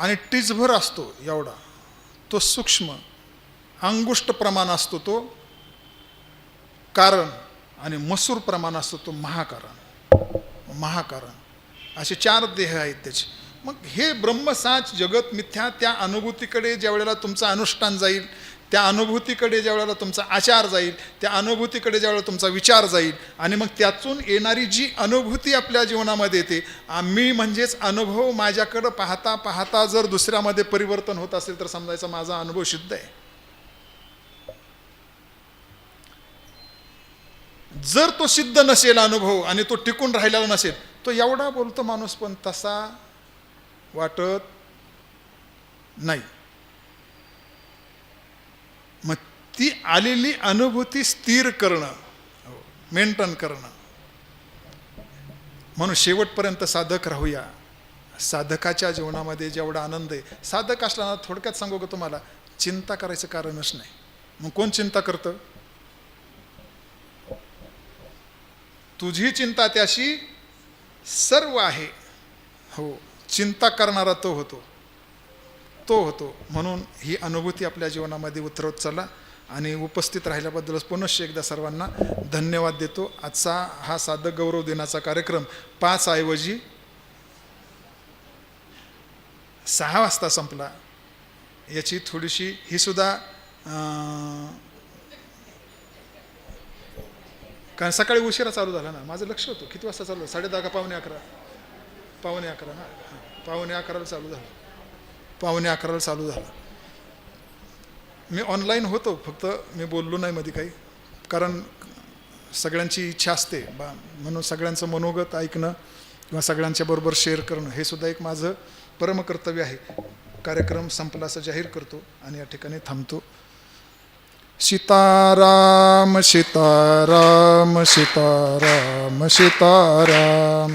आणि टिचभर असतो एवढा. तो सूक्ष्म अंगुष्ट प्रमाण असतो तो कारण आणि मसूर प्रमाण असतो तो महाकारण. महाकारण. असे चार देह आहेत त्याचे. मग हे ब्रह्मसाच जगत मिथ्या त्या अनुभूतीकडे ज्या वेळेला तुमचं अनुष्ठान जाईल त्या अनुभूतीकडे ज्या वेळेला तुमचा आचार जाईल त्या अनुभूतीकडे ज्यावेळेला तुमचा विचार जाईल आणि मग त्यातून येणारी जी अनुभूती आपल्या जीवनामध्ये येते आम्ही म्हणजेच अनुभव माझ्याकडं पाहता पाहता जर दुसऱ्यामध्ये परिवर्तन होत असेल तर समजायचा माझा अनुभव सिद्ध आहे. जर तो सिद्ध नसेल अनुभव आणि तो टिकून राहिलेला नसेल तो एवढा बोलतो माणूस पण तसा वाटत नाही मग ती आलेली अनुभूती स्थिर करणं मेंटेन करणं. म्हणून शेवटपर्यंत साधक राहूया. साधकाच्या जीवनामध्ये जेवढा आनंद आहे साधक असला थोडक्यात सांगू का तुम्हाला? चिंता करायचं कारणच नाही. मग कोण चिंता करतं? तुझी चिंता त्याशी सर्व आहे. हो चिंता करणारा तो होतो. तो होतो. म्हणून ही अनुभूती आपल्या जीवनामध्ये उतरवत चला. आणि उपस्थित राहिल्याबद्दलच पुनश्च एकदा सर्वांना धन्यवाद देतो. आजचा हा साधक गौरव दिनाचा कार्यक्रम पाच ऐवजी सहा वाजता संपला. याची थोडीशी ही सुद्धा कारण सकाळी उशिरा चालू झाला ना. माझं लक्ष होतं. किती वाजता चालू साडे दहा पावणे अकरा? पावणे अकरा ना? हां, पावणे अकराला चालू झालं. पावणे अकराला चालू झालं. मी ऑनलाईन होतो फक्त मी बोललो नाही मध्ये काही. कारण सगळ्यांची इच्छा असते. बा म्हणून सगळ्यांचं मनोगत ऐकणं किंवा सगळ्यांच्या बरोबर शेअर करणं हे सुद्धा एक माझं परमकर्तव्य आहे. कार्यक्रम संपला असं जाहीर करतो आणि या ठिकाणी थांबतो. सीताराम सीताराम सीताराम सीताराम.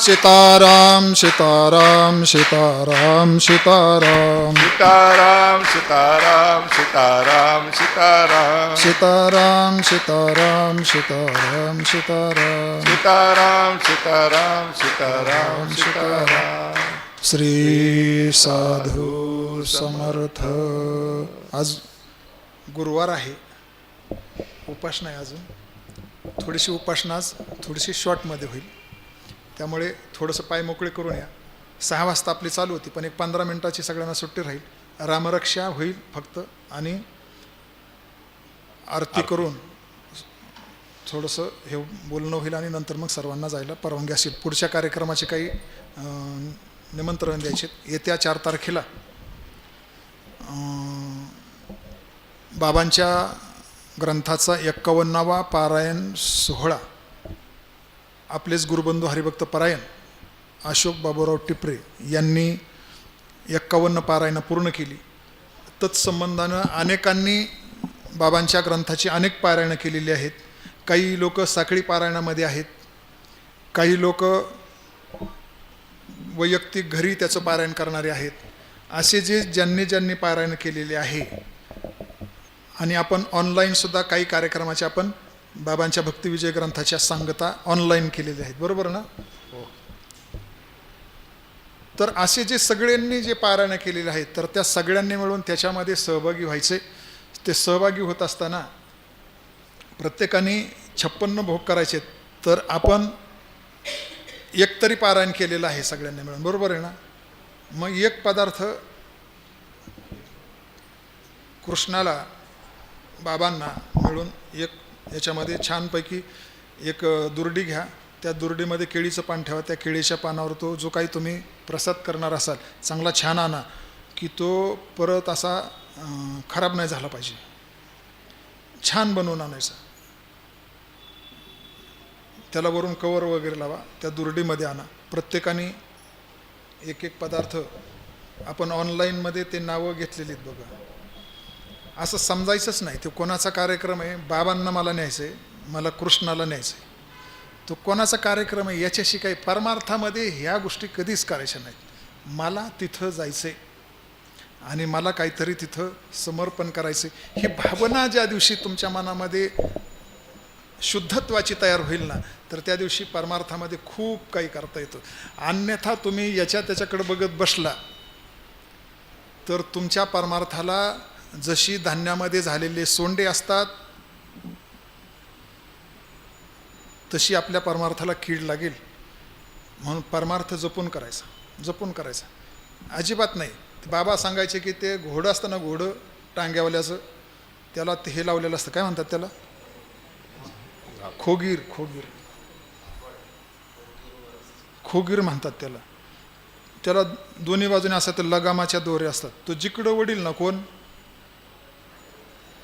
सीताराम सीताराम सीताराम सीताराम। सीताराम सीताराम सीताराम सीताराम। सीताराम सीताराम सीताराम सीताराम। सीताराम सीताराम सीताराम सीताराम। श्री साधू समर्थ। आज गुरुवार आहे. उपासना आहे अजून. थोडीशी उपासना आज थोडीशी शॉर्टमध्ये होईल. त्यामुळे थोडंसं पाय मोकळे करून या. सहा वाजता आपली चालू होती पण एक पंधरा मिनटाची सगळ्यांना सुट्टी राहील. रामरक्षा होईल फक्त आणि आरती करून थोडंसं हे बोलणं होईल आणि नंतर मग सर्वांना जायला परवानगी असेल. पुढच्या कार्यक्रमाचे काही निमंत्रण द्यायचे येत्या चार तारखेला बाबांच्या ग्रंथाचा एक्कावन्नावा पारायण सोहळा. आपलेच गुरुबंधू हरिभक्त पारायण अशोक बाबूराव टिपरे यांनी एक्कावन्न पारायणं पूर्ण केली. तत्संबंधानं अनेकांनी बाबांच्या ग्रंथाची अनेक पारायणं केलेली आहेत. काही लोक साखळी पारायणामध्ये आहेत. काही लोक वैयक्तिक घरी त्याचं पारायण करणारे आहेत. असे जे ज्यांनी ज्यांनी पारायण केलेले आहे. आणि आपण ऑनलाईनसुद्धा काही कार्यक्रमाचे आपण बाबांच्या भक्तिविजय ग्रंथाच्या सांगता ऑनलाईन केलेल्या आहेत. बरोबर ना? तर असे जे सगळ्यांनी जे पारायण केलेले आहेत तर त्या सगळ्यांनी मिळून त्याच्यामध्ये सहभागी व्हायचे. ते सहभागी होत असताना प्रत्येकाने छप्पन्न भोग करायचे. तर आपण एक तरी पारायण केलेलं आहे सगळ्यांनी मिळून. बरोबर आहे ना? मग एक पदार्थ कृष्णाला बाबांना मिळून एक याच्यामध्ये छानपैकी एक दुर्डी घ्या. त्या दुर्डीमध्ये केळीचं पान ठेवा. त्या केळीच्या पानावर तो जो काही तुम्ही प्रसाद करणार असाल चांगला छान आणा की तो परत असा खराब नाही झाला पाहिजे. छान बनवून आणायचा. त्याला वरून कवर वगैरे लावा. त्या दुर्डीमध्ये आणा. प्रत्येकाने एक एक पदार्थ आपण ऑनलाईनमध्ये ते नावं घेतलेली आहेत बघा. असं समजायचंच नाही. तो कोणाचा कार्यक्रम आहे? बाबांना मला न्यायचं आहे मला कृष्णाला न्यायचं आहे तो कोणाचा कार्यक्रम आहे? याच्याशी काही परमार्थामध्ये ह्या गोष्टी कधीच करायच्या नाहीत. मला तिथं जायचं आहे आणि मला काहीतरी तिथं समर्पण करायचं ही भावना ज्या दिवशी तुमच्या मनामध्ये शुद्धत्वाची तयार होईल ना तर त्या दिवशी परमार्थामध्ये खूप काही करता येतं. अन्यथा तुम्ही याच्या त्याच्याकडे बघत बसला तर तुमच्या परमार्थाला जशी धान्यामध्ये झालेले सोंडे असतात तशी आपल्या परमार्थाला कीड लागेल. म्हणून परमार्थ जपून करायचा जपून करायचा. अजिबात नाही. बाबा सांगायचे की ते घोडं असतं ना घोडं टांग्यावाल्याचं त्याला ते हे लावलेलं असतं. काय म्हणतात त्याला? खोगीर खोगीर. खोगीर म्हणतात त्याला. त्याला दोन्ही बाजूने असं तर लगामाच्या दोरे असतात. तो जिकडं वडील ना कोण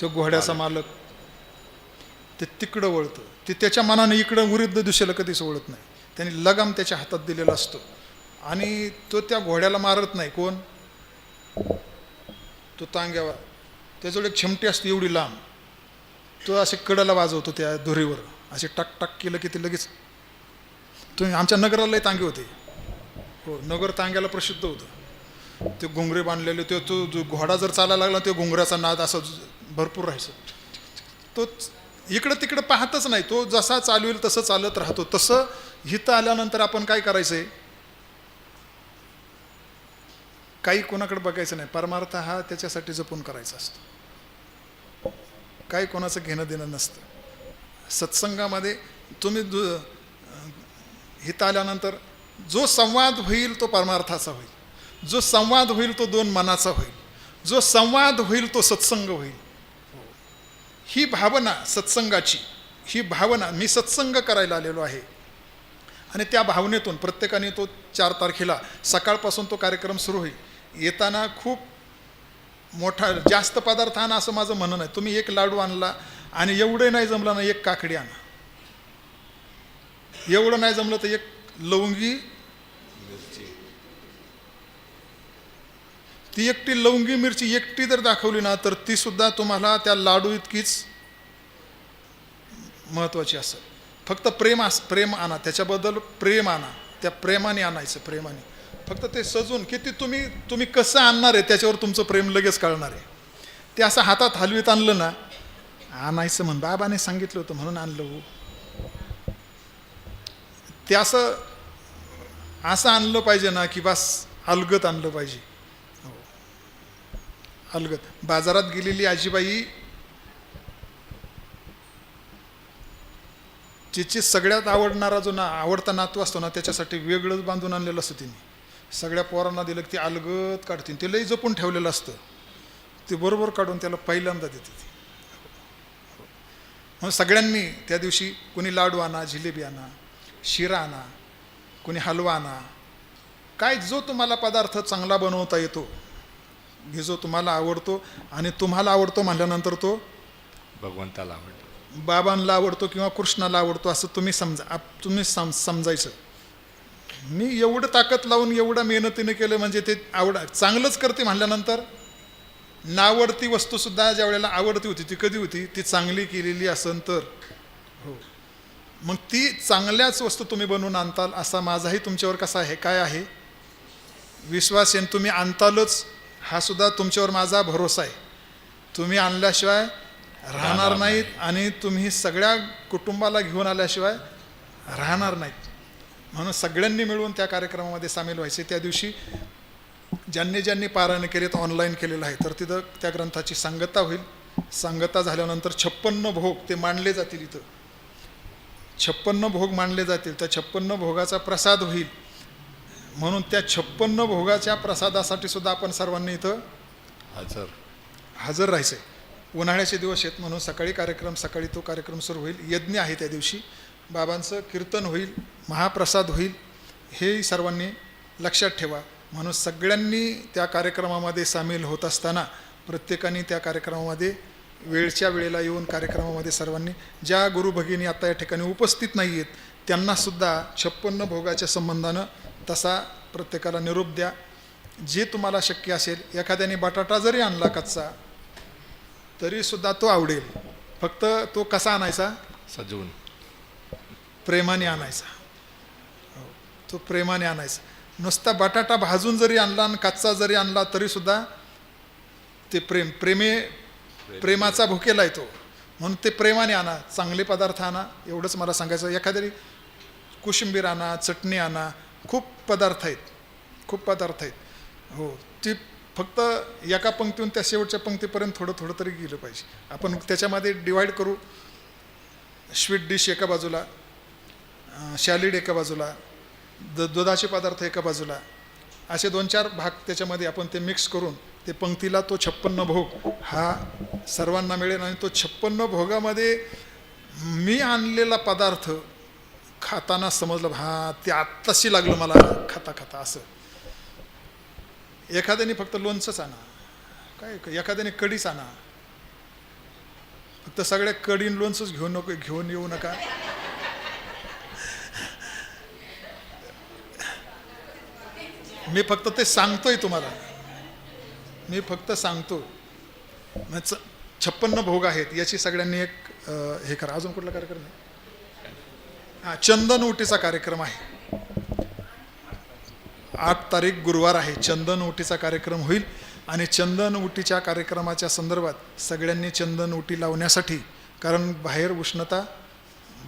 तो घोड्याचा मालक ते तिकडं वळतं. ते त्याच्या मनाने इकडं विरुद्ध दिशेला कधीच वळत नाही. त्यांनी लगाम त्याच्या हातात दिलेला असतो. आणि तो त्या घोड्याला मारत नाही. कोण? तो तांग्यावर. त्याजवळ एक चिमटी असते एवढी लांब. तो असे कडला वाजवतो त्या दोरीवर असे टक टक केलं की ते लगेच तुम्ही आमच्या नगरालाही तांगे होते. हो नगर तांग्याला प्रसिद्ध होतं. ते घुंगरे बांधलेले ते तो जो घोडा जर चालायला लागला ते घुंगऱ्याचा नाद असा भरपूर राहायचं. तो इकडं तिकडं पाहतच नाही. तो जसा चालवेल तसं चालत राहतो. तसं हिथं आल्यानंतर आपण काय करायचंय? काही कोणाकडे बघायचं नाही. परमार्थ हा त्याच्यासाठी जपून करायचा असतो. काही कोणाचं घेणं देणं नसतं. सत्संगामध्ये तुम्ही दु हिथं आल्यानंतर जो संवाद होईल तो परमार्थाचा होईल. जो संवाद होईल तो दोन मनाचा होईल. जो संवाद होईल तो सत्संग होईल. ही भावना सत्संगाची ही भावना मी सत्संग करायला आलेलो आहे. आणि त्या भावनेतून प्रत्येकाने तो चार तारखेला सकाळपासून तो कार्यक्रम सुरू होईल. येताना खूप मोठा जास्त पदार्थ आणा असं माझं म्हणणं नाही. तुम्ही एक लाडू आणला आणि एवढं नाही जमलं ना एक काकडी आणा. एवढं नाही जमलं तर एक लवंगी ती एकटी लवंगी मिरची एकटी जर दाखवली ना तर ती सुद्धा तुम्हाला त्या लाडू इतकीच महत्त्वाची असेल. फक्त प्रेम आस प्रेम आणा. त्याच्याबद्दल प्रेम आणा. त्या प्रेमाने आणायचं प्रेमाने. फक्त ते सजून किती तुम्ही तुम्ही कसं आणणार आहे त्याच्यावर तुमचं प्रेम लगेच कळणार आहे. ते असं हातात हलवीत आणलं ना आणायचं म्हण बाबाने सांगितलं होतं म्हणून आणलं हो. ते असं असं आणलं पाहिजे ना की बस अलगत आणलं पाहिजे. अलगत बाजारात गेलेली आजीबाई तिची सगळ्यात आवडणारा जो ना आवडता नातू असतो ना त्याच्यासाठी वेगळंच बांधून आणलेलं असतं तिने. सगळ्या पोरांना दिलं की ते अलगत काढतील. ते लई जपून ठेवलेलं असतं. ते बरोबर काढून त्याला पहिल्यांदा देते ती. म्हणून सगळ्यांनी त्या दिवशी कुणी लाडू आणा जिलेबी आणा शिरा आणा कुणी हलवा आणा काय जो तुम्हाला पदार्थ चांगला बनवता येतो हे जो तुम्हाला आवडतो आणि तुम्हाला आवडतो म्हटल्यानंतर तो भगवंताला आवडलं बाबांना आवडतो किंवा कृष्णाला आवडतो असं तुम्ही समजा आप तुम्ही सम समजायचं. मी एवढं ताकद लावून एवढं मेहनतीने केलं म्हणजे ते आवड चांगलंच करते म्हटल्यानंतर नावडती वस्तूसुद्धा ज्या वेळेला आवडती होती ती कधी होती? ती चांगली केलेली असन तर. हो. मग ती चांगल्याच वस्तू तुम्ही बनवून आणताल असा माझाही तुमच्यावर कसा आहे? काय आहे? विश्वास आहे तुम्ही आणतालच. हा सुद्धा तुमच्यावर माझा भरोसा आहे. तुम्ही आणल्याशिवाय राहणार नाहीत आणि तुम्ही सगळ्या कुटुंबाला घेऊन आल्याशिवाय राहणार नाहीत. म्हणून सगळ्यांनी मिळून त्या कार्यक्रमामध्ये सामील व्हायचे. त्या दिवशी ज्यांनी ज्यांनी पारायण केले तर ऑनलाईन केलेलं आहे तर तिथं त्या ग्रंथाची सांगता होईल. सांगता झाल्यानंतर छप्पन्न भोग ते मांडले जातील इथं. छप्पन्न भोग मांडले जातील. त्या छप्पन्न भोगाचा प्रसाद होईल. म्हणून त्या छप्पन्न भोगाच्या प्रसादासाठी सुद्धा आपण सर्वांनी इथं हजर. हजर राहायचं आहे उन्हाळ्याचे दिवस आहेत म्हणून सकाळी कार्यक्रम सकाळी तो कार्यक्रम सुरू होईल. यज्ञ आहे त्या दिवशी. बाबांचं कीर्तन होईल महाप्रसाद होईल हे सर्वांनी लक्षात ठेवा. म्हणून सगळ्यांनी त्या कार्यक्रमामध्ये सामील होत असताना प्रत्येकाने त्या कार्यक्रमामध्ये वेळच्या वेळेला येऊन कार्यक्रमामध्ये सर्वांनी ज्या गुरु भगिनी आता या ठिकाणी उपस्थित नाही आहेत त्यांनासुद्धा छप्पन्न भोगाच्या संबंधानं तसा प्रत्येकाला निरोप द्या. जे तुम्हाला शक्य असेल एखाद्याने बटाटा जरी आणला कच्चा तरीसुद्धा तो आवडेल. फक्त तो कसा आणायचा? सजवून. प्रेमाने आणायचा. हो, तो प्रेमाने आणायचा. नुसता बटाटा भाजून जरी आणला आणि कच्चा जरी आणला तरीसुद्धा ते प्रेम प्रेमे प्रेमाचा भुकेला आहे तो. म्हणून ते प्रेमाने आणा चांगले पदार्थ आणा. एवढंच मला सांगायचं एखाद्या कोशिंबीर आणा चटणी आणा खूप पदार्थ आहेत. खूप पदार्थ आहेत. हो ती फक्त एका पंक्तीहून त्या शेवटच्या पंक्तीपर्यंत थोडं थोडं तरी गेलं पाहिजे. आपण त्याच्यामध्ये डिवाईड करू. स्वीट डिश एका बाजूला शॅलिड एका बाजूला द दुधाचे पदार्थ एका बाजूला असे दोन चार भाग त्याच्यामध्ये आपण ते मिक्स करून ते पंक्तीला तो छप्पन्न भोग हा सर्वांना मिळेल आणि तो छप्पन्न भोगामध्ये मी आणलेला पदार्थ खाताना समजलं हा ते आत्ताशी लागलं मला खाता खाता असं. एखाद्याने फक्त लोणचंच आणा. काय एखाद्याने कडीच आणा. फक्त सगळ्या कडीन लोणचंच घेऊन नको घेऊन येऊ नका. मी फक्त ते सांगतोय तुम्हाला. मी फक्त सांगतो. छप्पन्न भोग आहेत याची सगळ्यांनी एक हे करा. अजून कुठला कार्यक्रम नाही हां चंदन उटीचा कार्यक्रम आहे. आठ तारीख गुरुवार आहे. चंदन उटीचा कार्यक्रम होईल आणि चंदन उटीच्या कार्यक्रमाच्या संदर्भात सगळ्यांनी चंदन उटी लावण्यासाठी कारण बाहेर उष्णता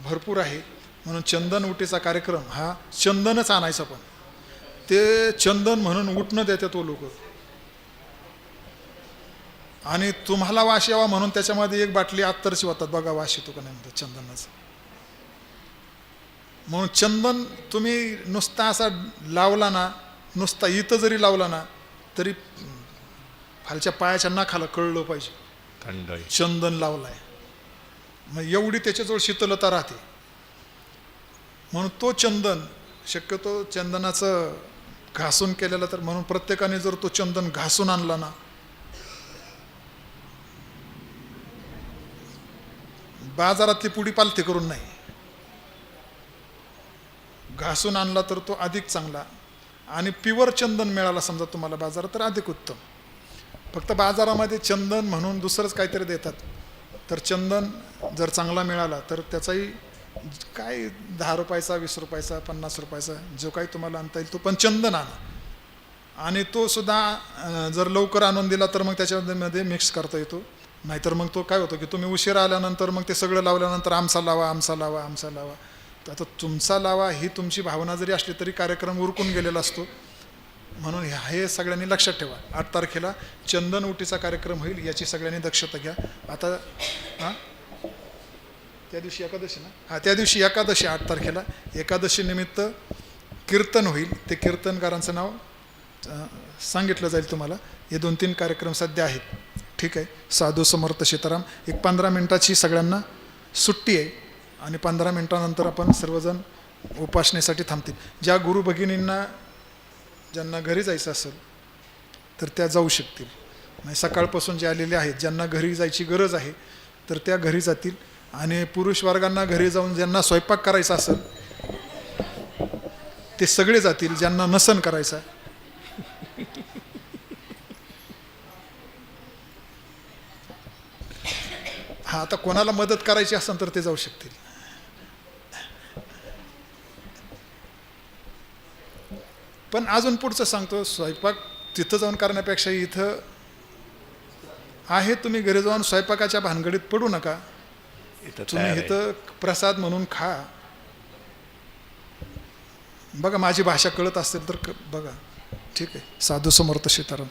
भरपूर आहे म्हणून चंदन उटीचा कार्यक्रम हा चंदनच आणायचा पण. ते चंदन म्हणून उठणं देतात तो लोक. आणि तुम्हाला वाश यावा म्हणून त्याच्यामध्ये एक बाटली आत्तरची होतात बघा वाश येतो का नाही म्हणतात चंदनाचा. म्हणून चंदन तुम्ही नुसता असा लावला ना नुसता इथं जरी लावला ना तरी खालच्या पायाच्या नाखाला कळलं पाहिजे. थंड. चंदन लावलाय. मग एवढी त्याच्याजवळ शीतलता राहते. म्हणून तो चंदन शक्यतो चंदनाचं घासून केलेलं तर म्हणून प्रत्येकाने जर तो चंदन घासून आणला ना बाजारातली पुडी पालथी करून नाही. घासून आणला तर तो अधिक चांगला. आणि प्युअर चंदन मिळाला समजा तुम्हाला बाजारात तर अधिक उत्तम. फक्त बाजारामध्ये चंदन म्हणून दुसरंच काहीतरी देतात. तर चंदन जर चांगला मिळाला तर त्याचाही काय दहा रुपयाचा वीस रुपयाचा पन्नास रुपयाचा जो काही तुम्हाला आणता येईल तो पण चंदन आणा. आणि तो सुद्धा जर लवकर आणून दिला तर मग त्याच्यामध्ये मिक्स करता येतो. नाहीतर मग तो काय होतो की तुम्ही उशीर आल्यानंतर मग ते सगळं लावल्यानंतर आमचा लावा आमचा लावा आमचा लावा. आता तुमचा लावा ही तुमची भावना जरी असली तरी कार्यक्रम उरकून गेलेला असतो. म्हणून ह्या- हे सगळ्यांनी लक्षात ठेवा. आठ तारखेला चंदन उटीचा कार्यक्रम होईल याची सगळ्यांनी दक्षता घ्या. आता हां? त्या दिवशी एकादशी ना? हां त्या दिवशी एकादशी आठ तारखेला. एकादशीनिमित्त कीर्तन होईल. ते कीर्तनकारांचं नाव सांगितलं जाईल तुम्हाला. हे दोन तीन कार्यक्रम सध्या आहेत. ठीक आहे? साधू समर्थ सीताराम. एक पंधरा मिनटाची सगळ्यांना सुट्टी आहे. आणि पंधरा मिनटानंतर आपण सर्वजण उपासनेसाठी थांबतील. ज्या गुरु भगिनींना ज्यांना घरी जायचं असेल तर त्या जाऊ शकतील. म्हणजे सकाळपासून जे आलेले आहेत ज्यांना घरी जायची गरज आहे तर त्या घरी जातील. आणि पुरुष वर्गांना घरी जाऊन ज्यांना स्वयंपाक करायचा असेल ते सगळे जातील ज्यांना नसन करायचा. हा आता कोणाला मदत करायची असेल तर ते जाऊ शकतील. पण अजून पुढचं सांगतो स्वयंपाक तिथं जाऊन करण्यापेक्षा इथं आहे. तुम्ही घरी जाऊन स्वयंपाकाच्या भानगडीत पडू नका. तुम्ही. इथं प्रसाद म्हणून खा. बघा माझी भाषा कळत असेल तर बघा. ठीक आहे. साधू समर्थ सीताराम.